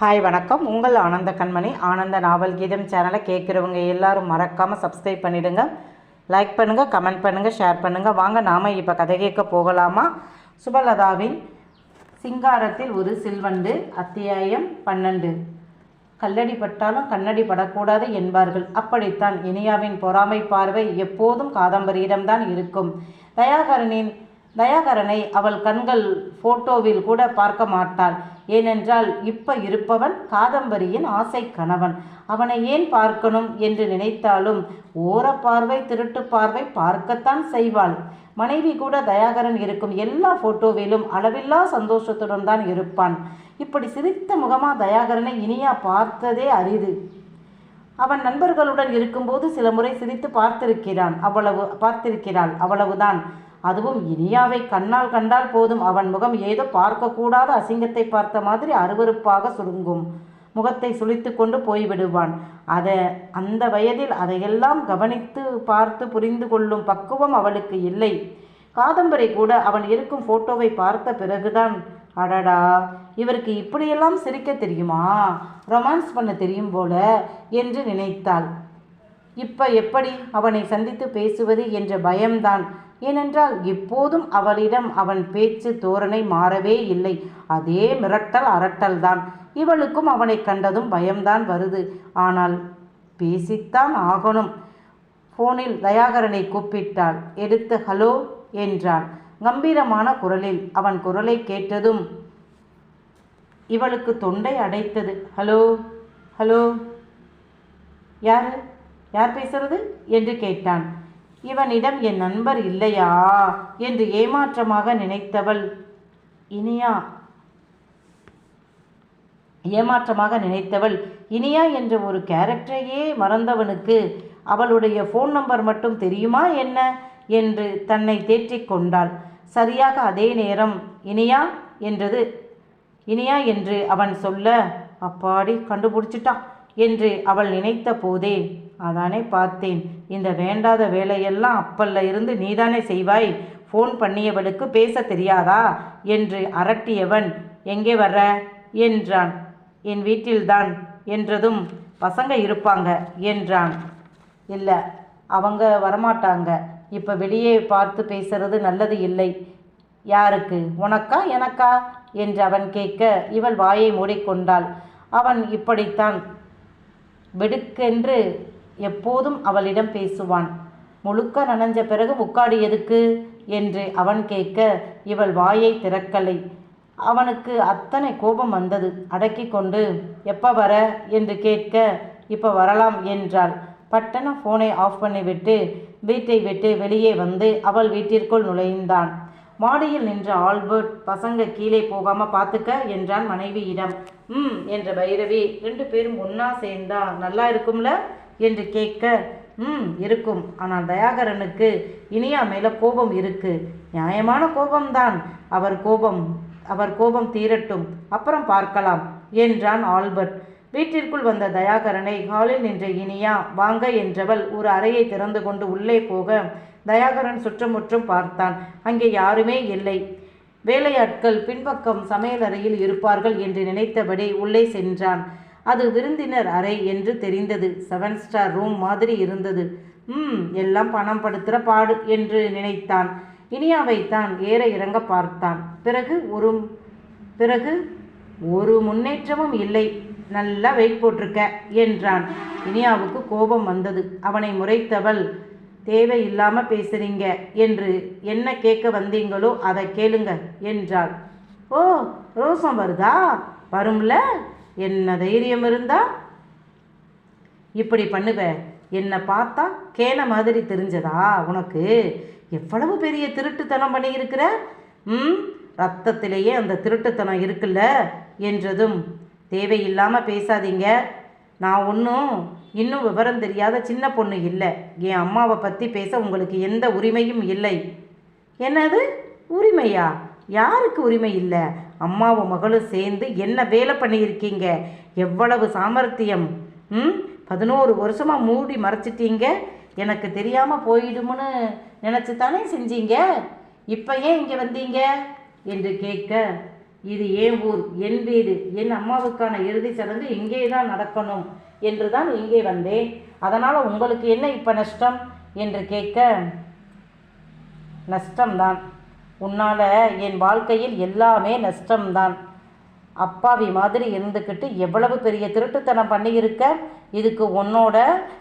Hi வணக்கம். உங்கள் ஆனந்த கண்மணி. ஆனந்த நாவல் கீதம் சேனலை கேட்குறவங்க எல்லாரும் மறக்காமல் சப்ஸ்கிரைப் பண்ணிடுங்க. லைக் பண்ணுங்கள் கமெண்ட் பண்ணுங்கள் ஷேர் பண்ணுங்கள் வாங்க நாம் இப்போ கதை கேட்க போகலாமா? சுபலதாவின் சிங்காரத்தில் ஒரு சில்வண்டு அத்தியாயம் பன்னெண்டு. கல்லடி பட்டாலும் கண்ணடி படக்கூடாது என்பார்கள். அப்படித்தான் இனியாவின் பொறாமை பார்வை எப்போதும் காதம்பரியிடம்தான் இருக்கும். தயாகரனின் தயாகரனை அவள் கண்கள் போட்டோவில் கூட பார்க்க மாட்டாள். ஏனென்றால் இப்ப இருப்பவன் காதம்பரியின் ஆசை கணவன். அவனை ஏன் பார்க்கணும் என்று நினைத்தாலும் ஓர பார்வை திருட்டு பார்வை பார்க்கத்தான் செய்வாள். மனைவி கூட தயாகரன் இருக்கும் எல்லா போட்டோவிலும் அளவில்லா சந்தோஷத்துடன் தான் இருப்பான். இப்படி சிரித்த முகமா தயாகரனை இனியா பார்த்ததே அரிது. அவன் நண்பர்களுடன் இருக்கும்போது சில முறை சிரித்து பார்த்திருக்கிறான். அவ்வளவு பார்த்திருக்கிறாள். அவ்வளவுதான். அதுவும் இனியாவை கண்ணால் கண்டால் போதும். அவன் முகம் ஏதோ பார்க்கக்கூடாத அசிங்கத்தை பார்த்த மாதிரி அருவருப்பாக சுருங்கும். முகத்தை சுழித்து கொண்டு போய்விடுவான். அதை அந்த வயதில் அதையெல்லாம் கவனித்து பார்த்து புரிந்து கொள்ளும் பக்குவம் அவளுக்கு இல்லை. காதம்பரி கூட அவன் இருக்கும் போட்டோவை பார்த்த பிறகுதான் அடடா இவருக்கு இப்படியெல்லாம் சிரிக்க தெரியுமா? ரொமான்ஸ் பண்ண தெரியும் போல என்று நினைத்தாள். இப்போ எப்படி அவனை சந்தித்து பேசுவது என்ற பயம்தான். ஏனென்றால் இப்போதும் அவளிடம் அவன் பேச்சு தோரணை மாறவே இல்லை. அதே மிரட்டல் அரட்டல் தான். இவளுக்கும் அவனை கண்டதும் பயம்தான் வருது. ஆனால் பேசித்தான் ஆகணும். ஃபோனில் தயாகரனை கூப்பிட்டாள். எடுத்து ஹலோ என்றான் கம்பீரமான குரலில் அவன் குரலை கேட்டதும் இவளுக்கு தொண்டை அடைத்தது. ஹலோ ஹலோ யார்? யார் பேசுறது? என்று கேட்டான். இவனிடம் என் நண்பர் இல்லையா? என்று ஏமாற்றமாக நினைத்தவள் இனியா. ஏமாற்றமாக நினைத்தவள் இனியா என்ற ஒரு கேரக்டரையே மறந்தவனுக்கு அவளுடைய ஃபோன் நம்பர் மட்டும் தெரியுமா என்ன? என்று தன்னை தேற்றிக் கொண்டாள். சரியாக அதே நேரம் இனியா என்றது. இனியா என்று அவன் சொல்ல அப்பாடி கண்டுபிடிச்சிட்டான் என்று அவள் நினைத்த போதே அதானே பார்த்தேன். இந்த வேண்டாத வேலையெல்லாம் அப்பல்ல இருந்து நீதானே செய்வாய். ஃபோன் பண்ணியவளுக்கு பேச தெரியாதா? என்று அரட்டியவன் எங்கே வர்ற? என்றான். என் வீட்டில்தான். என்றதும் பசங்க இருப்பாங்க. என்றான். இல்லை அவங்க வரமாட்டாங்க. இப்போ வெளியே பார்த்து பேசுறது நல்லது இல்லை. யாருக்கு? உனக்கா எனக்கா? என்று அவன் கேட்க இவள் வாயை மூடிக்கொண்டாள். அவன் இப்படித்தான். வெடுக்கென்று எப்போதும் அவளிடம் பேசுவான். முழுக்க நனைஞ்ச பிறகு முக்காடு எதுக்கு? என்று அவன் கேட்க இவள் வாயை திறக்கலை. அவனுக்கு அத்தனை கோபம் வந்தது. அடக்கி கொண்டு எப்போ வர? என்று கேட்க இப்போ வரலாம் என்றாள். பட்டன ஃபோனை ஆஃப் பண்ணிவிட்டு வீட்டை விட்டு வெளியே வந்து அவள் வீட்டிற்குள் நுழைந்தான். மாடியில் நின்ற ஆல்பர்ட் பசங்க கீழே போகாம பார்த்துக்க என்றான் மனைவியிடம். ம் என்ற பைரவி ரெண்டு பேரும் ஒன்றா சேர்ந்தா நல்லா இருக்கும்ல? என்று கேட்க ம் இருக்கும். ஆனால் தயாகரனுக்கு இனியா மேலே கோபம் இருக்கு. நியாயமான கோபம்தான். அவர் கோபம் அவர் கோபம் தீரட்டும். அப்புறம் பார்க்கலாம் என்றான் ஆல்பர்ட். வீட்டிற்குள் வந்த தயாகரனை ஹாலில் நின்ற இனியா வாங்க என்றவள் ஒரு அறையை திறந்து கொண்டு உள்ளே போக தயாகரன் சுற்றமுற்றும் பார்த்தான். அங்கே யாருமே இல்லை. வேலையாட்கள் பின்பக்கம் சமையலறையில் இருப்பார்கள் என்று நினைத்தபடி உள்ளே சென்றான். அது விருந்தினர் அறை என்று தெரிந்தது. செவன் ஸ்டார் ரூம் மாதிரி இருந்தது. ம் எல்லாம் பணம் படுத்துகிற பாடு என்று நினைத்தான். இனியாவைத்தான் ஏற இறங்க பார்த்தான். பிறகு ஒரு பிறகு ஒரு முன்னேற்றமும் இல்லை. நல்லா வெயிட் போட்டிருக்க என்றான். இனியாவுக்கு கோபம் வந்தது. அவனை முறைத்தவள் தேவையில்லாமல் பேசுறீங்க. என்று என்ன கேட்க வந்தீங்களோ அதை கேளுங்க என்றாள். ஓ ரோசம் வருதா? வரும்ல? என்ன தைரியம் இருந்தா? இப்படி பண்ணுவ. என்னை பார்த்தா கேன மாதிரி தெரிஞ்சதா உனக்கு? எவ்வளவு பெரிய திருட்டுத்தனம் பண்ணியிருக்கிற? ம்? ரத்தத்திலேயே அந்த திருட்டுத்தனம் இருக்குல்ல? என்றதும் தேவையில்லாமல் பேசாதீங்க. நான் ஒன்றும் இன்னும் விவரம் தெரியாத சின்ன பொண்ணு இல்லை. என் அம்மாவை பற்றி பேச உங்களுக்கு எந்த உரிமையும் இல்லை. என்னது? உரிமையா? யாருக்கு உரிமை இல்லை? அம்மாவும் மகளும் சேர்ந்து என்ன வேலை பண்ணியிருக்கீங்க? எவ்வளவு சாமர்த்தியம்? ம்? பதினோரு வருஷமாக மூடி மறைச்சிட்டீங்க. எனக்கு தெரியாமல் போயிடும்னு நினச்சி தானே செஞ்சீங்க? இப்போ ஏன் இங்கே வந்தீங்க? என்று கேட்க இது என் ஊர்? என் வீடு. என் அம்மாவுக்கான இறுதி சடங்கு இங்கே தான் நடக்கணும் என்று தான் இங்கே வந்தேன். அதனால் உங்களுக்கு என்ன இப்போ நஷ்டம்? என்று கேட்க நஷ்டம்தான். உன்னால் என் வாழ்க்கையில் எல்லாமே நஷ்டம்தான். அப்பாவி மாதிரி இருந்துக்கிட்டு எவ்வளவு பெரிய திருட்டுத்தனம் பண்ணியிருக்க? இதுக்கு உன்னோட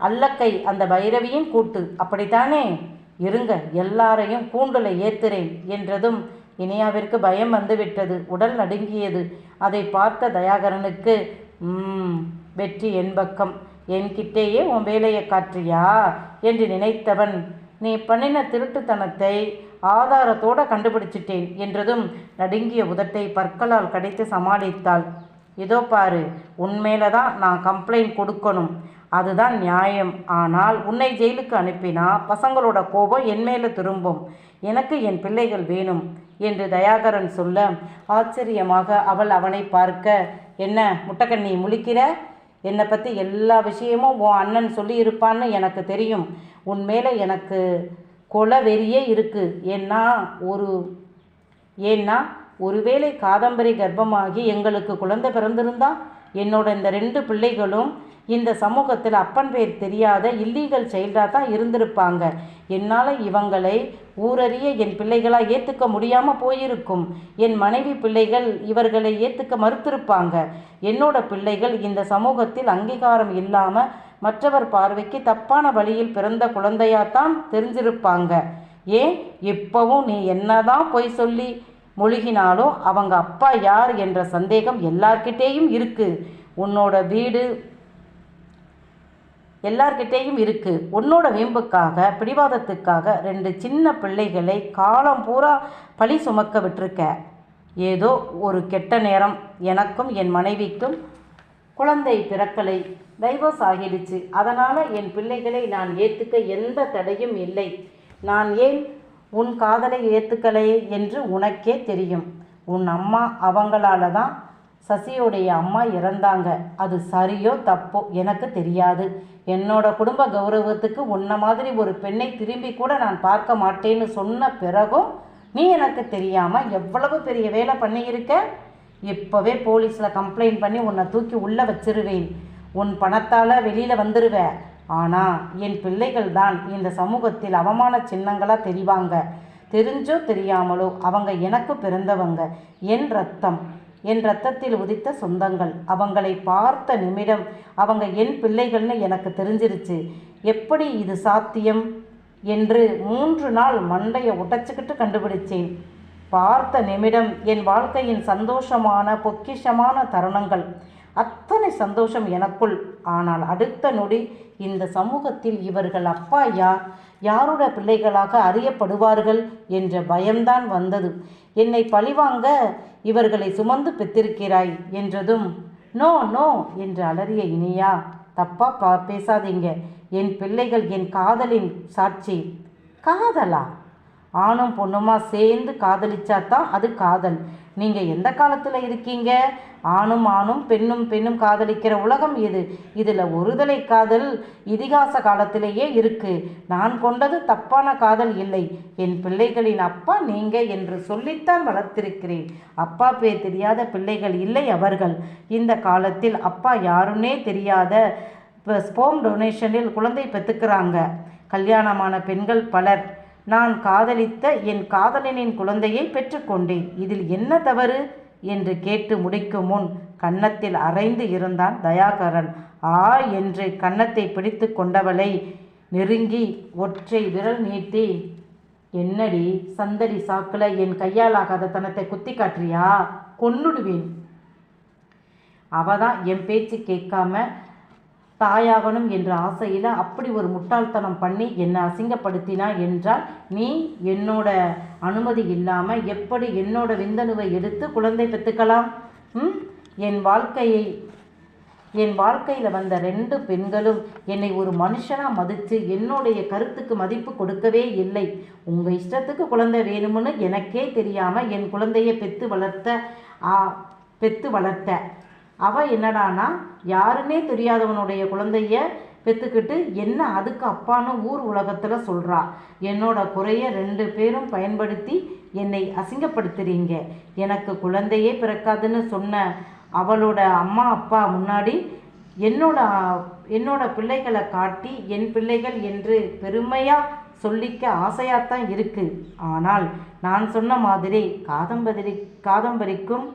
அல்லக்கை அந்த பைரவியின் கூட்டு. அப்படித்தானே? இருங்க எல்லாரையும் கூண்டுல ஏத்துறேன் என்றதும் இனியாவிற்கு பயம் வந்துவிட்டது. உடல் நடுங்கியது. அதை பார்த்த தயாகரனுக்கு ம் வெற்றி என் பக்கம். என்கிட்டேயே உன் வேலையை காற்றியா என்று நினைத்தவன் நீ பண்ணின திருட்டுத்தனத்தை ஆதாரத்தோட கண்டுபிடிச்சிட்டேன் என்றதும் நடுங்கிய உதட்டை பற்களால் கடித்து சமாளித்தாள். இதோ பாரு உன்மேல தான் நான் கம்ப்ளைண்ட் கொடுக்கணும். அதுதான் நியாயம். ஆனால் உன்னை ஜெயிலுக்கு அனுப்பினா பசங்களோட கோபம் என் மேலே திரும்பும். எனக்கு என் பிள்ளைகள் வேணும் என்று தயாகரன் சொல்ல ஆச்சரியமாக அவள் அவனை பார்க்க என்ன முட்டைக்கண்ணி முழிக்கிற? என்னை பற்றி எல்லா விஷயமும் உன் அண்ணன் சொல்லியிருப்பான்னு எனக்கு தெரியும். உன் மேலே எனக்கு கொலை வெறியே இருக்குது ஏன்னா ஒரு ஏன்னா ஒருவேளை காதம்பரி கர்ப்பமாகி எங்களுக்கு குழந்தை பிறந்திருந்தா என்னோட இந்த ரெண்டு பிள்ளைகளும் இந்த சமூகத்தில் அப்பன் பேர் தெரியாத இல்லீகல் சைல்டாக தான் இருந்திருப்பாங்க. என்னால் இவங்களை ஊரறிய என் பிள்ளைகளாக ஏற்றுக்க முடியாமல் போயிருக்கும். என் மனைவி பிள்ளைகள் இவர்களை ஏற்றுக்க மறுத்திருப்பாங்க. என்னோட பிள்ளைகள் இந்த சமூகத்தில் அங்கீகாரம் இல்லாமல் மற்றவர் பார்வைக்கு தப்பான வழியில் பிறந்த குழந்தையாத்தான் தெரிஞ்சிருப்பாங்க. ஏன்? இப்போவும் நீ என்னதான் பொய் சொல்லி மொழிகினாலும் அவங்க அப்பா யார் என்ற சந்தேகம் எல்லார்கிட்டேயும் இருக்குது உன்னோட வீடு எல்லார்கிட்டேயும் இருக்கு. உன்னோட வீம்புக்காக பிடிவாதத்துக்காக ரெண்டு சின்ன பிள்ளைகளை காலம் பூரா பழி சுமக்க விட்டிருக்க. ஏதோ ஒரு கெட்ட நேரம் எனக்கும் என் மனைவிக்கும் குழந்தை பிறக்கலை. டைவர்ஸ் ஆகிடுச்சு. அதனால் என் பிள்ளைகளை நான் ஏற்றுக்க எந்த தடையும் இல்லை. நான் ஏன் உன் காதலை ஏற்றுக்கலையே என்று உனக்கே தெரியும். உன் அம்மா அவங்களால தான் சசியோடைய அம்மா இறந்தாங்க. அது சரியோ தப்போ எனக்கு தெரியாது. என்னோட குடும்ப கௌரவத்துக்கு உன்ன மாதிரி ஒரு பெண்ணை திரும்பி கூட நான் பார்க்க மாட்டேன்னு சொன்ன பிறகும் நீ எனக்கு தெரியாமல் எவ்வளவு பெரிய வேலை பண்ணியிருக்க? இப்போவே போலீஸில் கம்ப்ளைண்ட் பண்ணி உன்னை தூக்கி உள்ளே வச்சிருவேன். உன் பணத்தால் வெளியில் வந்துடுவேன் ஆனால் என் பிள்ளைகள் தான் இந்த சமூகத்தில் அவமான சின்னங்களாக தெரிவாங்க. தெரிஞ்சோ தெரியாமலோ அவங்க எனக்கு பிறந்தவங்க. என் ரத்தம். என் ரத்தத்தில் உதித்த சொந்தங்கள் அவங்களை பார்த்த நிமிடம் அவங்க என் பிள்ளைகள்னு எனக்கு தெரிஞ்சிருச்சு. எப்படி இது சாத்தியம்? என்று மூன்று நாள் மண்டையை உடைச்சிக்கிட்டு கண்டுபிடிச்சேன். பார்த்த நிமிடம் என் வாழ்க்கையின் சந்தோஷமான பொக்கிஷமான தருணங்கள். அத்தனை சந்தோஷம் எனக்குள். ஆனால் அடுத்த நொடி இந்த சமூகத்தில் இவர்கள் அப்பா யார்? யாரோட பிள்ளைகளாக அறியப்படுவார்கள் என்ற பயம்தான் வந்தது. என்னை பழிவாங்க இவர்களை சுமந்து பெற்றிருக்கிறாய் என்றதும் நோ நோ என்று அலறிய இனியா தப்பா பா பேசாதீங்க. என் பிள்ளைகள் என் காதலின் சாட்சி. காதலா? ஆணும் பொண்ணுமா சேர்ந்து காதலிச்சா தான் அது காதல். நீங்கள் எந்த காலத்தில் இருக்கீங்க? ஆணும் ஆணும் பெண்ணும் பெண்ணும் காதலிக்கிற உலகம் இது இதில் ஒருதலை காதல் இதிகாச காலத்திலேயே இருக்கு. நான் கொண்டது தப்பான காதல் இல்லை. என் பிள்ளைகளின் அப்பா நீங்கள் என்று சொல்லித்தான் வளர்த்திருக்கிறேன். அப்பா பேர் தெரியாத பிள்ளைகள் இல்லை அவர்கள். இந்த காலத்தில் அப்பா யாருன்னே தெரியாத இப்போ ஸ்போம் டொனேஷனில் குழந்தை பெற்றுக்கிறாங்க. கல்யாணமான பெண்கள் பலர். நான் காதலித்த என் காதலனின் குழந்தையை பெற்றுக்கொண்டேன். இதில் என்ன தவறு? என்று கேட்டு முடிக்கும் முன் கன்னத்தில் அரைந்து இருந்தான் தயாகரன். ஆ என்று கன்னத்தை பிடித்து கொண்டவளை நெருங்கி ஒற்றை விரல் நீட்டி என்னடி சந்தடி சாக்கில் என் கையால் ஆகாத தனத்தை குத்தி காட்டுறியா கொன்னுடுவேன். அவதான் என் பேச்சு கேட்காம தாயாகணும் என்ற ஆசையில் அப்படி ஒரு முட்டாள்தனம் பண்ணி என்னை அசிங்கப்படுத்தினா என்றால் நீ என்னோட அனுமதி இல்லாமல் எப்படி என்னோட விந்தணுவை எடுத்து குழந்தை பெற்றுக்கலாம்? ம்? என் வாழ்க்கையை என் வாழ்க்கையில் வந்த ரெண்டு பெண்களும் என்னை ஒரு மனுஷனாக மதித்து என்னுடைய கருத்துக்கு மதிப்பு கொடுக்கவே இல்லை. உங்கள் இஷ்டத்துக்கு குழந்தை வேணும்னு எனக்கே தெரியாமல் என் குழந்தையை பெற்று வளர்த்த பெற்று வளர்த்த அவள் என்னடானா யாருன்னே தெரியாதவனுடைய குழந்தைய பெற்றுக்கிட்டு என்ன அதுக்கு அப்பான்னு ஊர் உலகத்தில் சொல்கிறா என்னோட குறைய ரெண்டு பேரும் பயன்படுத்தி என்னை அசிங்கப்படுத்துறீங்க. எனக்கு குழந்தையே பிறக்காதுன்னு சொன்ன அவளோட அம்மா அப்பா முன்னாடி என்னோட என்னோட பிள்ளைகளை காட்டி என் பிள்ளைகள் என்று பெருமையாக சொல்லிக்க ஆசையாகத்தான் இருக்குது ஆனால் நான் சொன்ன மாதிரி காதம்பரி காதம்பரிக்கும்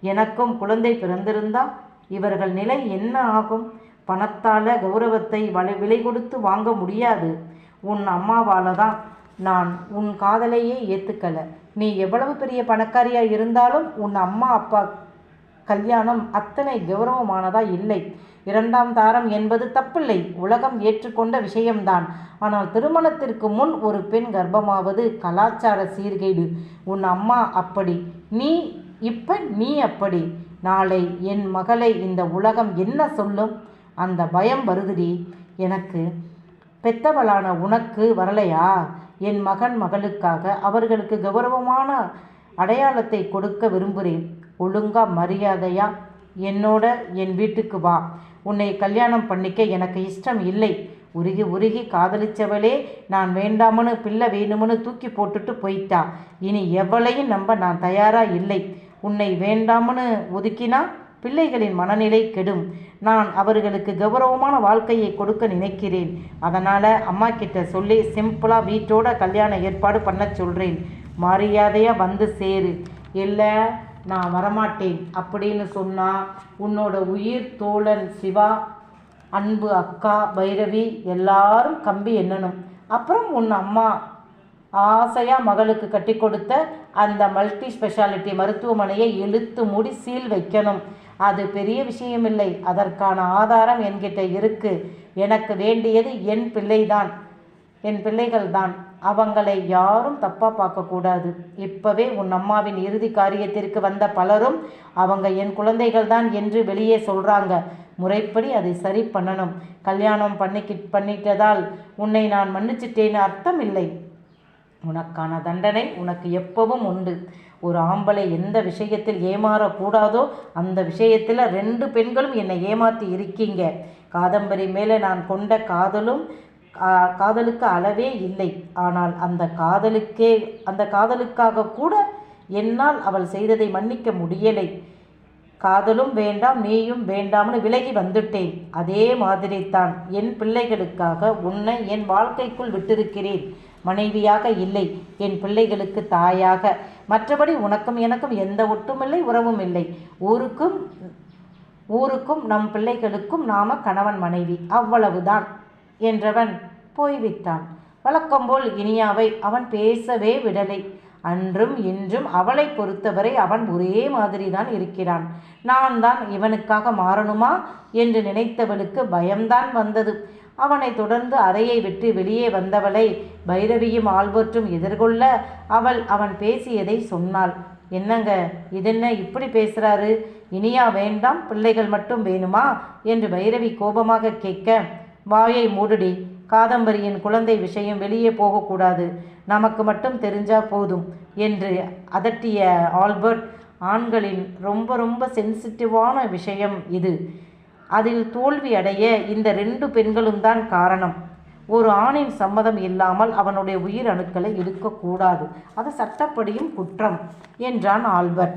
எனக்கும் குழந்தை பிறந்திருந்தா இவர்கள் நிலை என்ன ஆகும்? பணத்தால் கௌரவத்தை வலை விலை கொடுத்து வாங்க முடியாது. உன் அம்மாவால் தான் நான் உன் காதலையே ஏற்றுக்கலை நீ எவ்வளவு பெரிய பணக்காரியா இருந்தாலும் உன் அம்மா அப்பா கல்யாணம் அத்தனை கௌரவமானதா இல்லை. இரண்டாம் தாரம் என்பது தப்பில்லை. உலகம் ஏற்றுக்கொண்ட விஷயம்தான். ஆனால் திருமணத்திற்கு முன் ஒரு பெண் கர்ப்பமாவது கலாச்சார சீர்கேடு. உன் அம்மா அப்படி. நீ இப்போ நீ அப்படி. நாளை என் மகளை இந்த உலகம் என்ன சொல்லும்? அந்த பயம் வருதுடி. எனக்கு பெத்தவளான உனக்கு வரலையா? என் மகன் மகளுக்காக அவர்களுக்கு கௌரவமான அடையாளத்தை கொடுக்க விரும்புகிறேன் ஒழுங்கா மரியாதையா? என்னோட என் வீட்டுக்கு வா. உன்னை கல்யாணம் பண்ணிக்க எனக்கு இஷ்டம் இல்லை. உருகி உருகி காதலிச்சவளே நான் வேண்டாமனு பிள்ளை வேணும்னு தூக்கி போட்டுட்டு போயிட்டா. இனி எவளையும் நம்ப நான் தயாரா இல்லை. உன்னை வேண்டாம்னு ஒதுக்கினா பிள்ளைகளின் மனநிலை கெடும். நான் அவர்களுக்கு கௌரவமான வாழ்க்கையை கொடுக்க நினைக்கிறேன். அதனால் அம்மா கிட்ட சொல்லி சிம்பிளாக வீட்டோட கல்யாண ஏற்பாடு பண்ண சொல்கிறேன் மரியாதையாக வந்து சேரு. இல்லை நான் வரமாட்டேன் அப்படின்னு சொன்னால் உன்னோட உயிர் தோழன் சிவா அன்பு அக்கா பைரவி எல்லாரும் கம்பி எண்ணணும். அப்புறம் உன் அம்மா ஆசையாக மகளுக்கு கட்டி கொடுத்த அந்த மல்டி ஸ்பெஷாலிட்டி மருத்துவமனையை இழுத்து மூடி சீல் வைக்கணும். அது பெரிய விஷயமில்லை. அதற்கான ஆதாரம் என்கிட்ட இருக்கு. எனக்கு வேண்டியது என் பிள்ளைதான். என் பிள்ளைகள் தான் அவங்களை யாரும் தப்பாக பார்க்கக்கூடாது. இப்போவே உன் அம்மாவின் இறுதி காரியத்திற்கு வந்த பலரும் அவங்க என் குழந்தைகள் தான் என்று வெளியே சொல்கிறாங்க முறைப்படி அதை சரி பண்ணணும். கல்யாணம் பண்ணிக்கி பண்ணிட்டதால் உன்னை நான் மன்னிச்சிட்டேன்னு அர்த்தம் இல்லை உனக்கான தண்டனை உனக்கு எப்பவும் உண்டு. ஒரு ஆம்பளை எந்த விஷயத்தில் ஏமாறக்கூடாதோ அந்த விஷயத்தில் ரெண்டு பெண்களும் என்னை ஏமாற்றி இருக்கீங்க. காதம்பரி மேலே நான் கொண்ட காதலும் கா- காதலுக்கு அளவே இல்லை. ஆனால் அந்த காதலுக்கே அந்த காதலுக்காக கூட என்னால் அவள் செய்ததை மன்னிக்க முடியலை. காதலும் வேண்டாம் நீயும் வேண்டாம்னு விலகி வந்துட்டேன். அதே மாதிரி தான் என் பிள்ளைகளுக்காக உன்னை என் வாழ்க்கைக்குள் விட்டிருக்கிறேன். மனைவியாக இல்லை. என் பிள்ளைகளுக்கு தாயாக. மற்றபடி உனக்கும் எனக்கும் எந்த ஒட்டுமில்லை உறவும் இல்லை. ஊருக்கும் ஊருக்கும் நம் பிள்ளைகளுக்கும் நாம கணவன் மனைவி. அவ்வளவுதான் என்றவன் போய்விட்டான். வழக்கம்போல் இனியாவை அவன் பேசவே விடலை. அன்றும் இன்றும் அவளை பொறுத்தவரை அவன் ஒரே மாதிரி தான் இருக்கிறான். நான் தான் இவனுக்காக மாறணுமா என்று நினைத்தவளுக்கு பயம்தான் வந்தது. அவனை தொடர்ந்து அறையை விட்டு வெளியே வந்தவளை பைரவியும் ஆல்பர்ட்டும் எதிர்கொள்ள அவள் அவன் பேசியதை சொன்னாள். என்னங்க இதென்ன இப்படி பேசுறாரு? இனியா வேண்டாம் பிள்ளைகள் மட்டும் வேணுமா? என்று பைரவி கோபமாக கேட்க வாயை மூடுடி. காதம்பரியின் குழந்தை விஷயம் வெளியே போகக்கூடாது. நமக்கு மட்டும் தெரிஞ்சா போதும் என்று அதட்டிய ஆல்பர்ட். ஆண்களின் ரொம்ப ரொம்ப சென்சிட்டிவான விஷயம் இது. அதில் தோல்வி அடைய இந்த ரெண்டு பெண்களும் தான் காரணம். ஒரு ஆணின் சம்மதம் இல்லாமல் அவனுடைய உயிர் அணுக்களை எடுக்கக்கூடாது. அது சட்டப்படியும் குற்றம் என்றான் ஆல்பர்ட்.